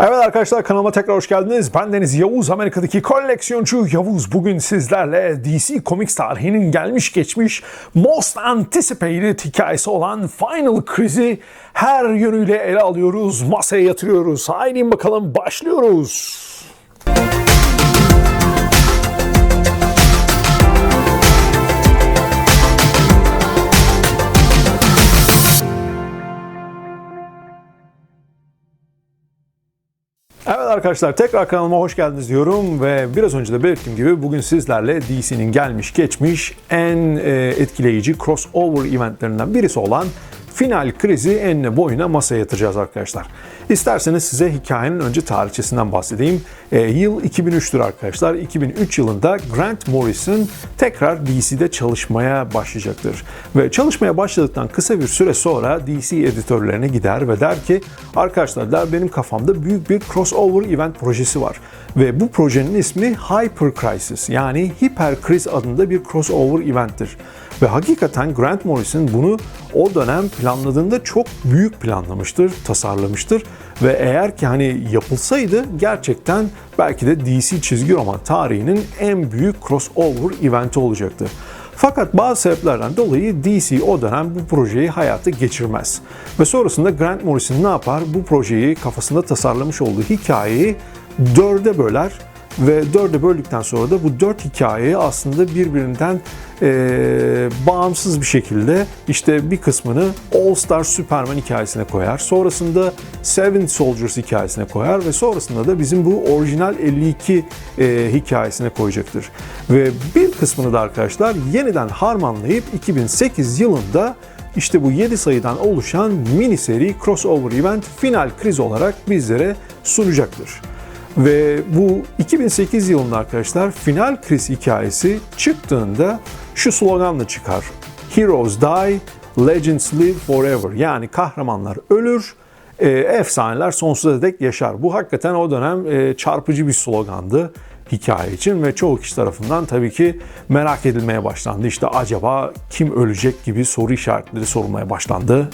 Evet arkadaşlar kanalıma tekrar hoş geldiniz. Ben Deniz Yavuz, Amerika'daki koleksiyoncu Yavuz. Bugün sizlerle DC Comics tarihinin gelmiş geçmiş most anticipated hikayesi olan Final Criz'i her yönüyle ele alıyoruz, masaya yatırıyoruz. Haydi bakalım başlıyoruz. Evet arkadaşlar tekrar kanalıma hoş geldiniz diyorum ve biraz önce de belirttiğim gibi bugün sizlerle DC'nin gelmiş geçmiş en e, etkileyici crossover eventlerinden birisi olan Final Krizi enine boyuna masaya yatıracağız arkadaşlar. İsterseniz size hikayenin önce tarihçesinden bahsedeyim. E, yıl 2003'tür arkadaşlar. 2003 yılında Grant Morrison tekrar DC'de çalışmaya başlayacaktır. Ve çalışmaya başladıktan kısa bir süre sonra DC editörlerine gider ve der ki arkadaşlar der benim kafamda büyük bir crossover event projesi var. Ve bu projenin ismi Hyper Crisis yani Hiper Kriz adında bir crossover eventtir. Ve hakikaten Grant Morrison bunu o dönem planladığında çok büyük planlamıştır, tasarlamıştır. Ve eğer ki hani yapılsaydı gerçekten belki de DC çizgi roman tarihinin en büyük crossover eventi olacaktı. Fakat bazı sebeplerden dolayı DC o dönem bu projeyi hayata geçirmez. Ve sonrasında Grant Morrison ne yapar? Bu projeyi kafasında tasarlamış olduğu hikayeyi dörde böler ve dörde böldükten sonra da bu dört hikayeyi aslında birbirinden e, bağımsız bir şekilde işte bir kısmını All Star Superman hikayesine koyar. Sonrasında Seven Soldiers hikayesine koyar ve sonrasında da bizim bu orijinal 52 e, hikayesine koyacaktır. Ve bir kısmını da arkadaşlar yeniden harmanlayıp 2008 yılında işte bu 7 sayıdan oluşan mini seri crossover event final kriz olarak bizlere sunacaktır. Ve bu 2008 yılında arkadaşlar final kriz hikayesi çıktığında şu sloganla çıkar. Heroes die, legends live forever. Yani kahramanlar ölür, e, efsaneler sonsuza dek yaşar. Bu hakikaten o dönem e, çarpıcı bir slogandı hikaye için ve çoğu kişi tarafından tabii ki merak edilmeye başlandı. İşte acaba kim ölecek gibi soru işaretleri sorulmaya başlandı.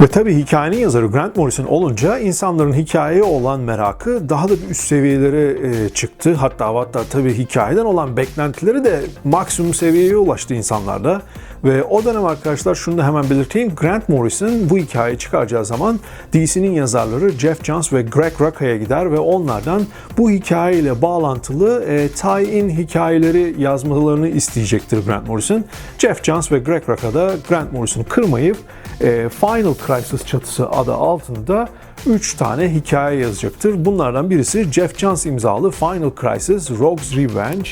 Ve tabii hikayenin yazarı Grant Morrison olunca insanların hikayeye olan merakı daha da bir üst seviyelere e, çıktı. Hatta hatta tabii hikayeden olan beklentileri de maksimum seviyeye ulaştı insanlarda. Ve o dönem arkadaşlar şunu da hemen belirteyim. Grant Morrison bu hikayeyi çıkaracağı zaman DC'nin yazarları Jeff Johns ve Greg Rucca'ya gider ve onlardan bu hikayeyle bağlantılı e, tie-in hikayeleri yazmalarını isteyecektir Grant Morrison. Jeff Johns ve Greg Rucka da Grant Morrison'u kırmayıp e, Final Crisis çatısı adı altında 3 tane hikaye yazacaktır. Bunlardan birisi Jeff Johns imzalı Final Crisis Rogue's Revenge.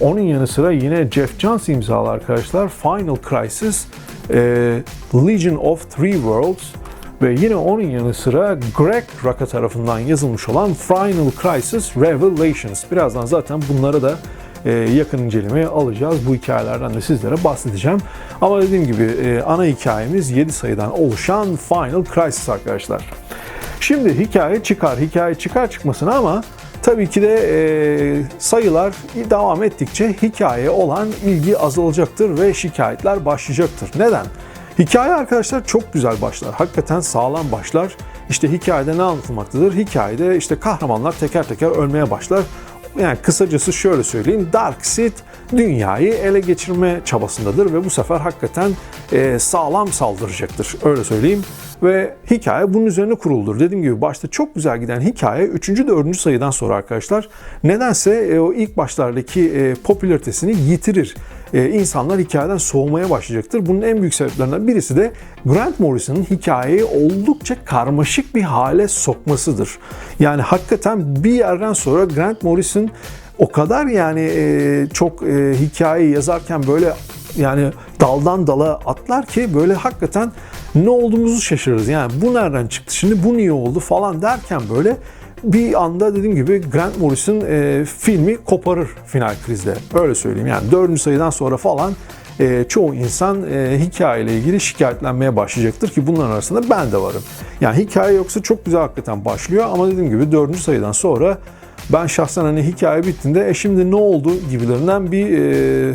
Onun yanı sıra yine Jeff Johns imzalı arkadaşlar Final Crisis e, Legion of Three Worlds ve yine onun yanı sıra Greg Rucka tarafından yazılmış olan Final Crisis Revelations. Birazdan zaten bunları da yakın incelemeye alacağız. Bu hikayelerden de sizlere bahsedeceğim. Ama dediğim gibi e, ana hikayemiz 7 sayıdan oluşan Final Crisis arkadaşlar. Şimdi hikaye çıkar, hikaye çıkar çıkmasına ama tabii ki de e, sayılar devam ettikçe hikayeye olan ilgi azalacaktır ve şikayetler başlayacaktır. Neden? Hikaye arkadaşlar çok güzel başlar. Hakikaten sağlam başlar. İşte hikayede ne anlatılmaktadır? Hikayede işte kahramanlar teker teker ölmeye başlar. Yani kısacası şöyle söyleyeyim. Darkseid dünyayı ele geçirme çabasındadır ve bu sefer hakikaten e, sağlam saldıracaktır. Öyle söyleyeyim. Ve hikaye bunun üzerine kuruldur. Dediğim gibi başta çok güzel giden hikaye 3. 4. sayıdan sonra arkadaşlar nedense e, o ilk başlardaki e, popülaritesini yitirir. E, insanlar hikayeden soğumaya başlayacaktır. Bunun en büyük sebeplerinden birisi de Grant Morrison'ın hikayeyi oldukça karmaşık bir hale sokmasıdır. Yani hakikaten bir yerden sonra Grant Morrison o kadar yani e, çok e, hikaye yazarken böyle yani daldan dala atlar ki böyle hakikaten ne olduğumuzu şaşırırız. Yani bu nereden çıktı şimdi bu niye oldu falan derken böyle bir anda dediğim gibi Grant Morrison e, filmi koparır final krizde. Öyle söyleyeyim yani dördüncü sayıdan sonra falan e, çoğu insan e, hikayeyle ilgili şikayetlenmeye başlayacaktır ki bunların arasında ben de varım. Yani hikaye yoksa çok güzel hakikaten başlıyor ama dediğim gibi dördüncü sayıdan sonra ben şahsen hani hikaye bittiğinde e şimdi ne oldu gibilerinden bir e,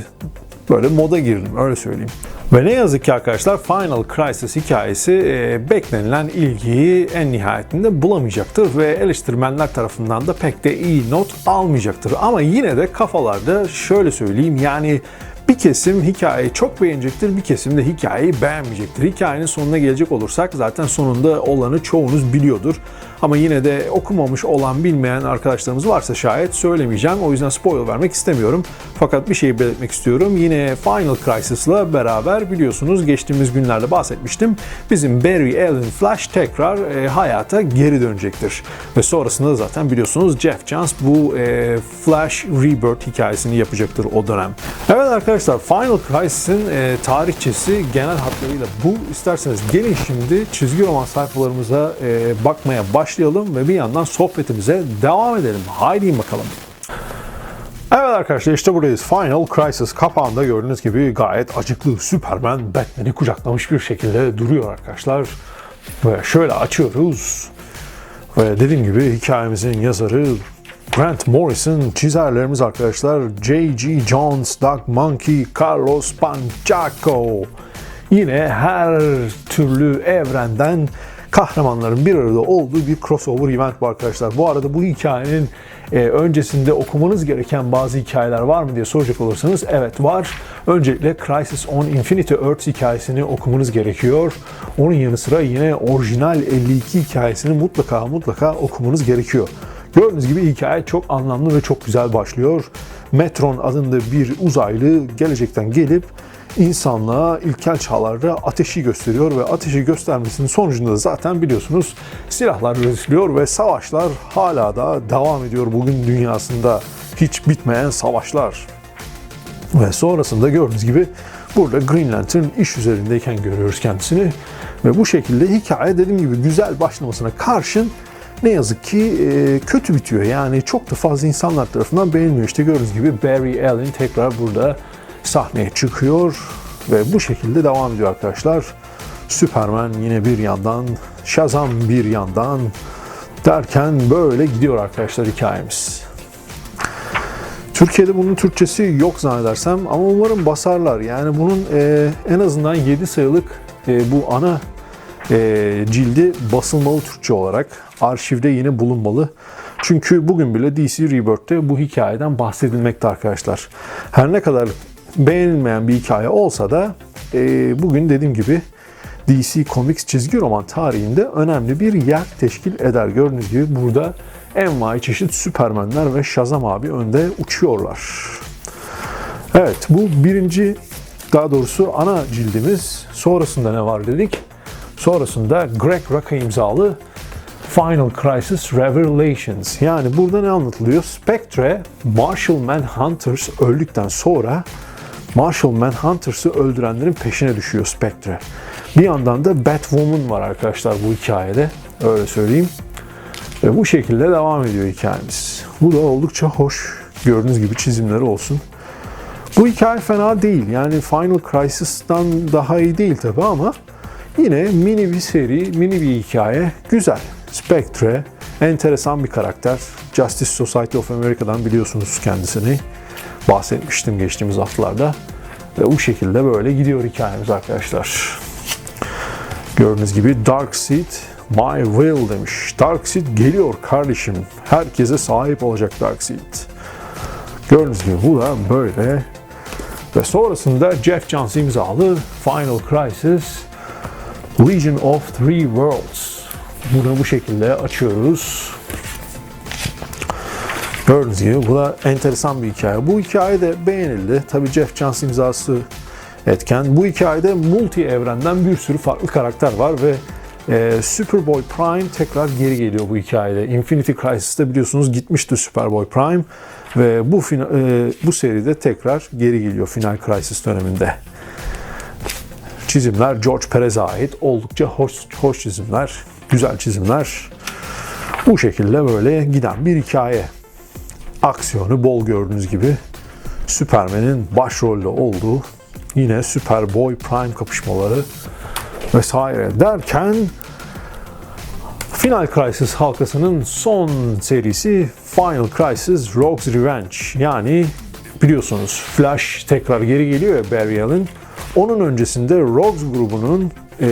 böyle moda girdim öyle söyleyeyim. Ve ne yazık ki arkadaşlar Final Crisis hikayesi e, beklenilen ilgiyi en nihayetinde bulamayacaktır ve eleştirmenler tarafından da pek de iyi not almayacaktır. Ama yine de kafalarda şöyle söyleyeyim yani bir kesim hikayeyi çok beğenecektir, bir kesim de hikayeyi beğenmeyecektir. Hikayenin sonuna gelecek olursak zaten sonunda olanı çoğunuz biliyordur. Ama yine de okumamış olan bilmeyen arkadaşlarımız varsa şayet söylemeyeceğim. O yüzden spoiler vermek istemiyorum. Fakat bir şeyi belirtmek istiyorum. Yine Final Crisis'la beraber biliyorsunuz geçtiğimiz günlerde bahsetmiştim. Bizim Barry Allen Flash tekrar e, hayata geri dönecektir. Ve sonrasında da zaten biliyorsunuz Jeff Johns bu e, Flash Rebirth hikayesini yapacaktır o dönem. Evet arkadaşlar Final Crisis'in e, tarihçesi genel hatlarıyla bu. İsterseniz gelin şimdi çizgi roman sayfalarımıza e, bakmaya başlayalım ve bir yandan sohbetimize devam edelim. Haydi bakalım. Evet arkadaşlar işte buradayız. Final Crisis kapağında gördüğünüz gibi gayet acıklı Superman Batman'i kucaklamış bir şekilde duruyor arkadaşlar. Ve şöyle açıyoruz. Ve dediğim gibi hikayemizin yazarı Grant Morrison, çizerlerimiz arkadaşlar J.G. Jones, Doug Monkey, Carlos Panchaco. Yine her türlü evrenden kahramanların bir arada olduğu bir crossover event bu arkadaşlar. Bu arada bu hikayenin e, öncesinde okumanız gereken bazı hikayeler var mı diye soracak olursanız evet var. Öncelikle Crisis on Infinity Earths hikayesini okumanız gerekiyor. Onun yanı sıra yine orijinal 52 hikayesini mutlaka mutlaka okumanız gerekiyor. Gördüğünüz gibi hikaye çok anlamlı ve çok güzel başlıyor. Metron adında bir uzaylı gelecekten gelip insanlığa ilkel çağlarda ateşi gösteriyor ve ateşi göstermesinin sonucunda da zaten biliyorsunuz silahlar üretiliyor ve savaşlar hala da devam ediyor bugün dünyasında hiç bitmeyen savaşlar. Ve sonrasında gördüğünüz gibi burada Green Lantern iş üzerindeyken görüyoruz kendisini. Ve bu şekilde hikaye dediğim gibi güzel başlamasına karşın ne yazık ki e, kötü bitiyor. Yani çok da fazla insanlar tarafından beğenmiyor. İşte gördüğünüz gibi Barry Allen tekrar burada sahneye çıkıyor ve bu şekilde devam ediyor arkadaşlar. Superman yine bir yandan, Shazam bir yandan derken böyle gidiyor arkadaşlar hikayemiz. Türkiye'de bunun Türkçesi yok zannedersem ama umarım basarlar. Yani bunun e, en azından 7 sayılık e, bu ana e, cildi basılmalı Türkçe olarak. Arşivde yine bulunmalı. Çünkü bugün bile DC Rebirth'te bu hikayeden bahsedilmekte arkadaşlar. Her ne kadar beğenilmeyen bir hikaye olsa da e, bugün dediğim gibi DC Comics çizgi roman tarihinde önemli bir yer teşkil eder. Gördüğünüz gibi burada envai çeşit Süpermenler ve Shazam abi önde uçuyorlar. Evet bu birinci daha doğrusu ana cildimiz. Sonrasında ne var dedik? Sonrasında Greg Rucka imzalı Final Crisis Revelations. Yani burada ne anlatılıyor? Spectre, Marshall Manhunters öldükten sonra Marshall Manhunters'ı öldürenlerin peşine düşüyor Spectre. Bir yandan da Batwoman var arkadaşlar bu hikayede. Öyle söyleyeyim. Ve bu şekilde devam ediyor hikayemiz. Bu da oldukça hoş. Gördüğünüz gibi çizimleri olsun. Bu hikaye fena değil. Yani Final Crisis'tan daha iyi değil tabi ama yine mini bir seri, mini bir hikaye. Güzel. Spectre, enteresan bir karakter. Justice Society of America'dan biliyorsunuz kendisini. Bahsetmiştim geçtiğimiz haftalarda. Ve bu şekilde böyle gidiyor hikayemiz arkadaşlar. Gördüğünüz gibi Darkseid My will demiş. Darkseid geliyor kardeşim. Herkese sahip olacak Darkseid. Gördüğünüz gibi bu da böyle. Ve sonrasında Jeff Johns imzalı Final Crisis Legion of Three Worlds. Bunu bu şekilde açıyoruz. Gördüğünüz gibi bu da enteresan bir hikaye. Bu hikaye de beğenildi. Tabii Jeff Johns imzası etken. Bu hikayede multi evrenden bir sürü farklı karakter var ve e, Superboy Prime tekrar geri geliyor bu hikayede. Infinity Crisis'te biliyorsunuz gitmişti Superboy Prime ve bu e, bu seride tekrar geri geliyor Final Crisis döneminde. Çizimler George Perez'e ait. Oldukça hoş, hoş çizimler, güzel çizimler. Bu şekilde böyle giden bir hikaye. Aksiyonu bol gördüğünüz gibi. Superman'in başrolde olduğu yine Superboy Prime kapışmaları vesaire derken Final Crisis halkasının son serisi Final Crisis Rogue's Revenge. Yani biliyorsunuz Flash tekrar geri geliyor ya Barry Allen. Onun öncesinde Rogues grubunun e,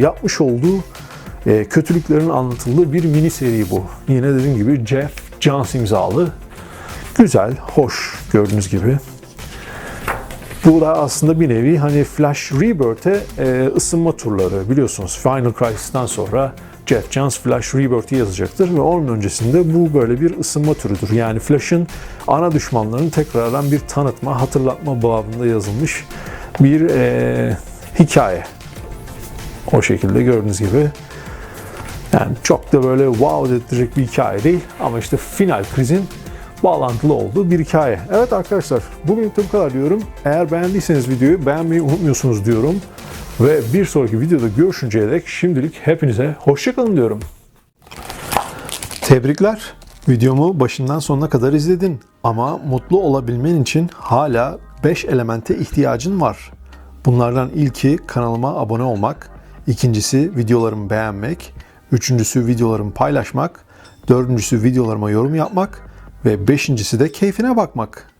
yapmış olduğu e, kötülüklerin anlatıldığı bir mini seri bu. Yine dediğim gibi Jeff Johns imzalı. Güzel, hoş gördüğünüz gibi. Bu da aslında bir nevi hani Flash Rebirth'e e, ısınma turları biliyorsunuz. Final Crisis'tan sonra Jeff Johns Flash Rebirth'i yazacaktır ve onun öncesinde bu böyle bir ısınma türüdür. Yani Flash'ın ana düşmanlarını tekrardan bir tanıtma, hatırlatma babında yazılmış bir e, hikaye. O şekilde gördüğünüz gibi. Yani çok da böyle wow dedirtecek bir hikaye değil ama işte final krizin bağlantılı olduğu bir hikaye. Evet arkadaşlar bugün bu kadar diyorum. Eğer beğendiyseniz videoyu beğenmeyi unutmuyorsunuz diyorum. Ve bir sonraki videoda görüşünceye dek şimdilik hepinize hoşçakalın diyorum. Tebrikler. Videomu başından sonuna kadar izledin. Ama mutlu olabilmen için hala 5 elemente ihtiyacın var. Bunlardan ilki kanalıma abone olmak, ikincisi videolarımı beğenmek, üçüncüsü videolarımı paylaşmak, dördüncüsü videolarıma yorum yapmak ve beşincisi de keyfine bakmak.